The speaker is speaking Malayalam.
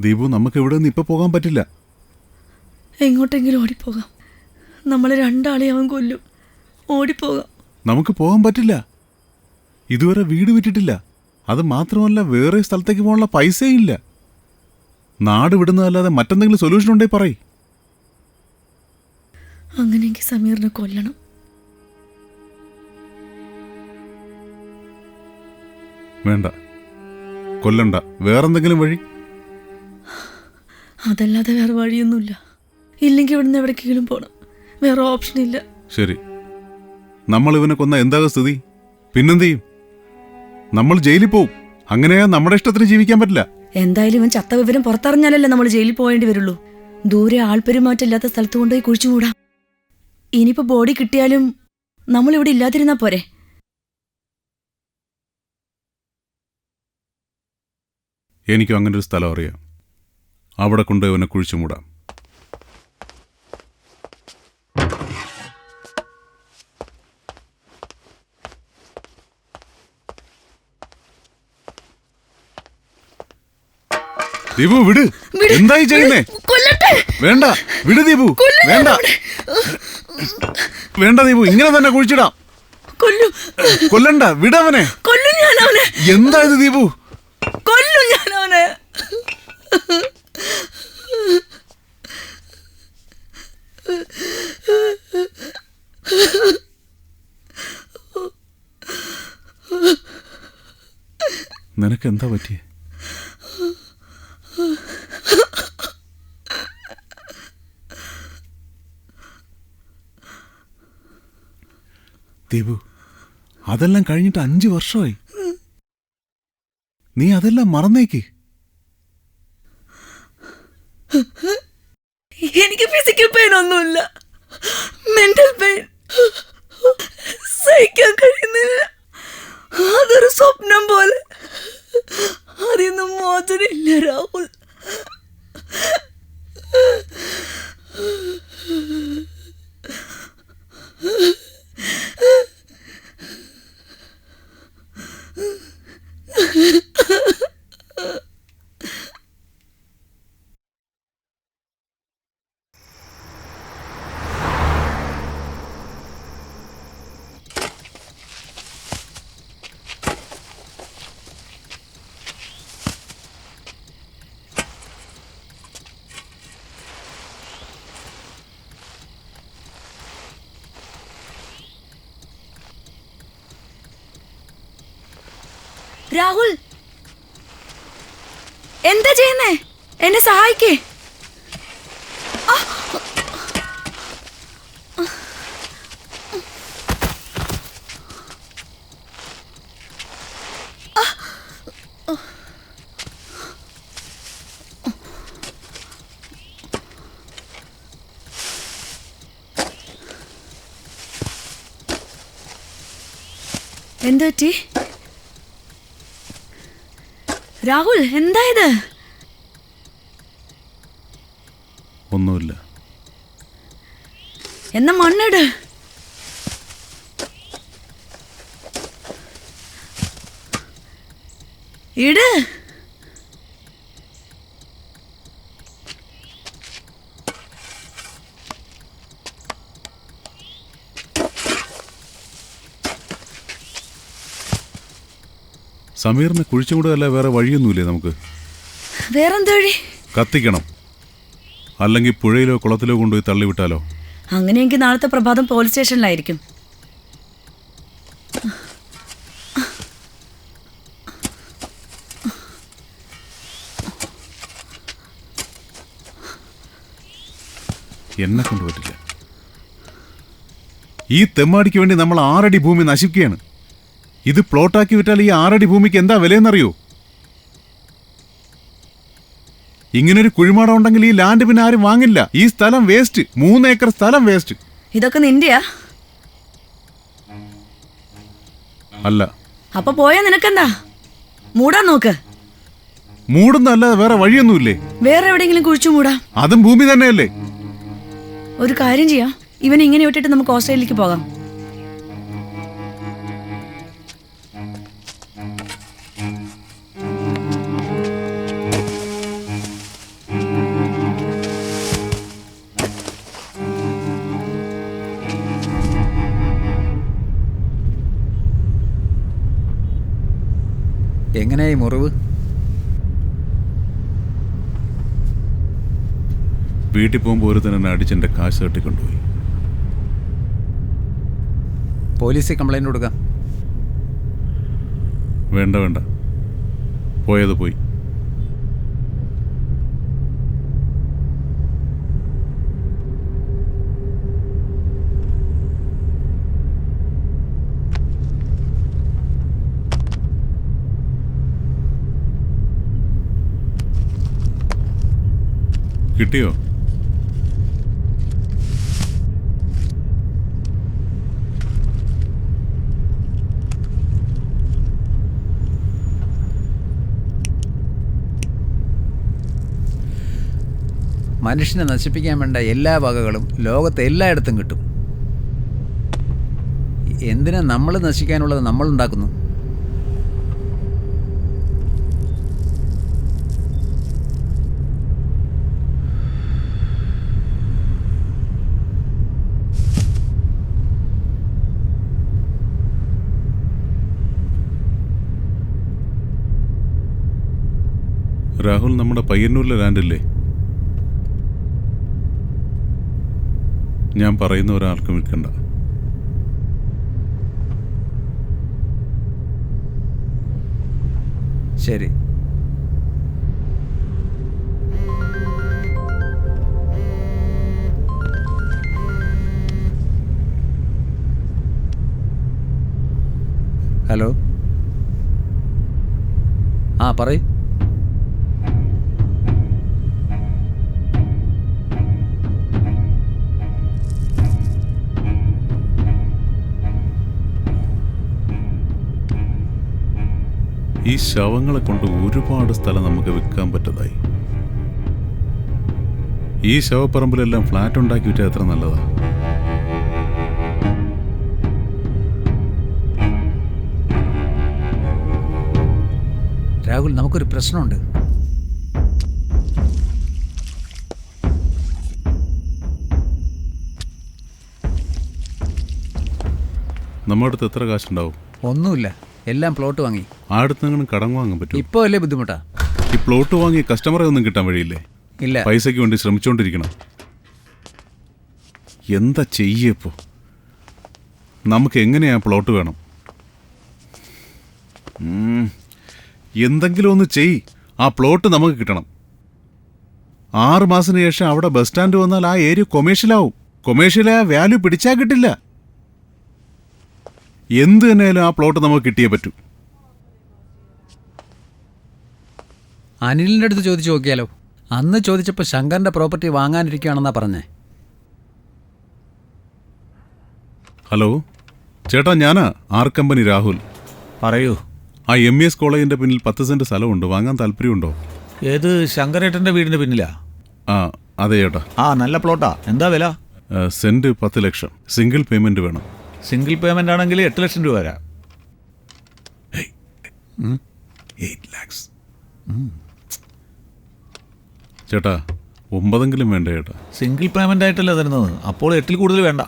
ദീപു നമുക്ക് ഇവിടെ നിന്ന് ഇപ്പൊ പോകാൻ പറ്റില്ല. എങ്ങോട്ടെങ്കിലും ഓടിപ്പോകാം. നമ്മളെ രണ്ടാളെ അവൻ കൊല്ലും. ഓടിപ്പോകാം. നമുക്ക് പോകാൻ പറ്റില്ല. ഇതുവരെ വീട് വിറ്റിട്ടില്ല. അത് മാത്രമല്ല വേറെ സ്ഥലത്തേക്ക് പോകാനുള്ള പൈസയും ഇല്ല. നാട് വിടുന്നതല്ലാതെ മറ്റെന്തെങ്കിലും സൊല്യൂഷൻ ഉണ്ടേ പറ അങ്ങനെയെങ്കിൽ സമീറിനെ കൊല്ലണം. വേണ്ട. കൊല്ലണ്ട. വേറെന്തെങ്കിലും വഴി? അതല്ലാതെ വേറെ വഴിയൊന്നുമില്ല. ഇല്ലെങ്കിൽ ഇവിടുന്ന് എവിടേക്കെങ്കിലും പോകണം വേറെ ഓപ്ഷൻ ഇല്ല. ശരി. നമ്മൾ ഇവനെ കൊന്ന എന്താ സ്ഥിതി? പിന്നെന്ത് ചെയ്യും നമ്മൾ ജയിലിൽ പോവും. അങ്ങനെ നമ്മുടെ ഇഷ്ടത്തിന് ജീവിക്കാൻ പറ്റില്ല. എന്തായാലും ഇവൻ ചത്ത വിവരം പുറത്തറിഞ്ഞാലല്ലേ നമ്മൾ ജയിലിൽ പോകേണ്ടി വരുള്ളൂ. ദൂരെ ആൾപെരുമാറ്റമില്ലാത്ത സ്ഥലത്ത് കൊണ്ടുപോയി കുഴിച്ചുകൂടാം ഇനിയിപ്പോ ബോഡി കിട്ടിയാലും നമ്മൾ ഇവിടെ ഇല്ലാതിരുന്നാ പോരെ. എനിക്കും അങ്ങനെ ഒരു സ്ഥലം അറിയാം. അവിടെ കൊണ്ട് അവനെ കുഴിച്ചു മൂടാം. ദീപു വിട്. എന്തായി ചെയ്യുന്നേ? വേണ്ട. വിട് ദീപു. വേണ്ട. വേണ്ട ദീപു. ഇങ്ങനെ തന്നെ കുഴിച്ചിടാം. കൊല്ലു. കൊല്ലണ്ട. വിടവനെ കൊല്ലു ഞാൻ അവനെ എന്താ ഇത് ദീപു? കൊല്ലു ഞാൻ അവനെ നിനക്ക് എന്താ പറ്റിയേ ദീപു അതെല്ലാം കഴിഞ്ഞിട്ട് അഞ്ചു വർഷമായി. നീ അതെല്ലാം മറന്നേക്ക്. എനിക്ക് ഫിസിക്കൽ പെയിൻ ഒന്നുമില്ല. മെന്റൽ പെയിൻ സഹിക്കാൻ കഴിയുന്നില്ല. അതൊരു സ്വപ്നം പോലെ. അതിന്നും മോചനില്ല രാഹുൽ. രാഹുൽ. എന്താ ചെയ്യുന്നേ? എന്നെ സഹായിക്കേ. എന്താ പറ്റി രാഹുൽ എന്തായത്? ഒന്നുമില്ല. എന്നാ മണ്ണിട്. ഇട്. സമീറിനെ കുഴിച്ചുകൂടല്ല വേറെ വഴിയൊന്നുമില്ലേ നമുക്ക്? വേറെന്താ വഴി കത്തിക്കണം. അല്ലെങ്കിൽ പുഴയിലോ കുളത്തിലോ കൊണ്ടുപോയി തള്ളിവിട്ടാലോ? അങ്ങനെയെങ്കിൽ നാളത്തെ പ്രഭാതം പോലീസ് സ്റ്റേഷനിലായിരിക്കും. എന്നെ കൊണ്ട് പറ്റില്ല. ഈ തെമ്മാടിക്ക് വേണ്ടി നമ്മൾ ആറടി ഭൂമി നശിക്കുകയാണ്. ഇത് പ്ലോട്ടാക്കി വിറ്റാൽ ഈ ആറടി ഭൂമിക്ക് എന്താ വിലയെന്നറിയോ? ഇങ്ങനൊരു കുഴിമാടം ഉണ്ടെങ്കിൽ ഈ ലാൻഡ് പിന്നെ ആരും വാങ്ങില്ല. ഈ സ്ഥലം വേസ്റ്റ് മൂന്ന് ഏക്കർ സ്ഥലം വേസ്റ്റ് ഇതൊക്കെ നിന്റെയാ? അല്ല. അപ്പൊ പോയാ നിനക്കെന്താ? മൂടാൻ നോക്ക്. മൂടുന്നല്ലാതെ വേറെ വഴിയൊന്നുമില്ലേ? വേറെ എവിടെയെങ്കിലും കുഴിച്ചു മൂടാം. അതും ഭൂമി തന്നെയല്ലേ? ഒരു കാര്യം ചെയ്യാം. ഇവൻ ഇങ്ങനെ വിട്ടിട്ട് നമുക്ക് ഓസ്ട്രേലിയക്ക് പോകാം. എങ്ങനെയായി മുറിവ്? വീട്ടിൽ പോകുമ്പോൾ ഒരു തന്നെ അടിച്ചെന്റെ കാശ് തട്ടിക്കൊണ്ടുപോയി പോലീസിൽ കംപ്ലൈന്റ് കൊടുക്കാം. വേണ്ട വേണ്ട. പോയത് പോയി. കിട്ടിയോ? മനുഷ്യനെ നശിപ്പിക്കാൻ വേണ്ട എല്ലാ വകകളും ലോകത്തെ എല്ലായിടത്തും കിട്ടും. എന്തിനാ നമ്മൾ നശിക്കാനുള്ളത് നമ്മൾ രാഹുൽ നമ്മുടെ പയ്യന്നൂരിലെ ലാൻഡില്ലേ? ഞാൻ പറയുന്ന ഒരാൾക്കും വിൽക്കണ്ട. ശരി. ഹലോ? ആ പറയൂ. ഈ ശവങ്ങളെ കൊണ്ട് ഒരുപാട് സ്ഥലം നമുക്ക് വിൽക്കാൻ പറ്റതായി. ഈ ശവപ്പറമ്പിലെല്ലാം ഫ്ലാറ്റ് ഉണ്ടാക്കി വിറ്റാൽ എത്ര നല്ലതാ. രാഹുൽ നമുക്കൊരു പ്രശ്നമുണ്ട്. നമ്മുടെ അടുത്ത് എത്ര കാശുണ്ടാവും? ഒന്നുമില്ല. എല്ലാം പ്ലോട്ട് വാങ്ങി. അടുത്തെങ്ങനെ കടം വാങ്ങാൻ പറ്റും ഇപ്പോ അല്ലേ ബുദ്ധിമുട്ടാ. ഈ പ്ലോട്ട് വാങ്ങി കസ്റ്റമറെ ഒന്നും കിട്ടാൻ വഴിയില്ലേ? ഇല്ല. പൈസയ്ക്ക് വേണ്ടി ശ്രമിച്ചുകൊണ്ടിരിക്കണം എന്താ ചെയ്യപ്പോ നമുക്ക് എങ്ങനെയാ പ്ലോട്ട് വേണം? ഉം, എന്തെങ്കിലും ഒന്ന് ചെയ് ആ പ്ലോട്ട് നമുക്ക് കിട്ടണം. ആറ് മാസത്തിന് ശേഷം അവിടെ ബസ് സ്റ്റാൻഡ് വന്നാൽ ആ ഏരിയ കൊമേഴ്ഷ്യലാവും കൊമേഴ്ഷ്യലായ വാല്യൂ പിടിച്ചാൽ കിട്ടില്ല. എന്ത് തന്നെയാലും ആ പ്ലോട്ട് നമുക്ക് കിട്ടിയേ പറ്റൂ. അനിലിന്റെ അടുത്ത് ചോദിച്ചു നോക്കിയാലോ? അന്ന് ചോദിച്ചപ്പോൾ ശങ്കറിന്റെ പ്രോപ്പർട്ടി വാങ്ങാനിരിക്കുകയാണെന്നാ പറഞ്ഞേ. ഹലോ ചേട്ടാ ഞാനാ ആർ കമ്പനി രാഹുൽ. പറയൂ. ആ എം എസ് കോളേജിന്റെ പിന്നിൽ പത്ത് സെന്റ് സ്ഥലമുണ്ട് വാങ്ങാൻ താല്പര്യമുണ്ടോ? ഏത് ശങ്കരേട്ടന്റെ വീടിന്റെ പിന്നിലാ? ആ അതെ ചേട്ടാ. ആ നല്ല പ്ലോട്ടാ എന്താ വില? സെന്റ് പത്ത് ലക്ഷം. സിംഗിൾ പേയ്മെന്റ് വേണം. സിംഗിൾ പേയ്മെന്റ് ആണെങ്കിൽ എട്ട് ലക്ഷം രൂപ വരാം. ലാക്സ് ചേട്ടാ ഒമ്പതെങ്കിലും വേണ്ട ചേട്ടാ? സിംഗിൾ പേയ്മെന്റ് ആയിട്ടല്ല തരുന്നത്. അപ്പോൾ എട്ടിൽ കൂടുതൽ വേണ്ട.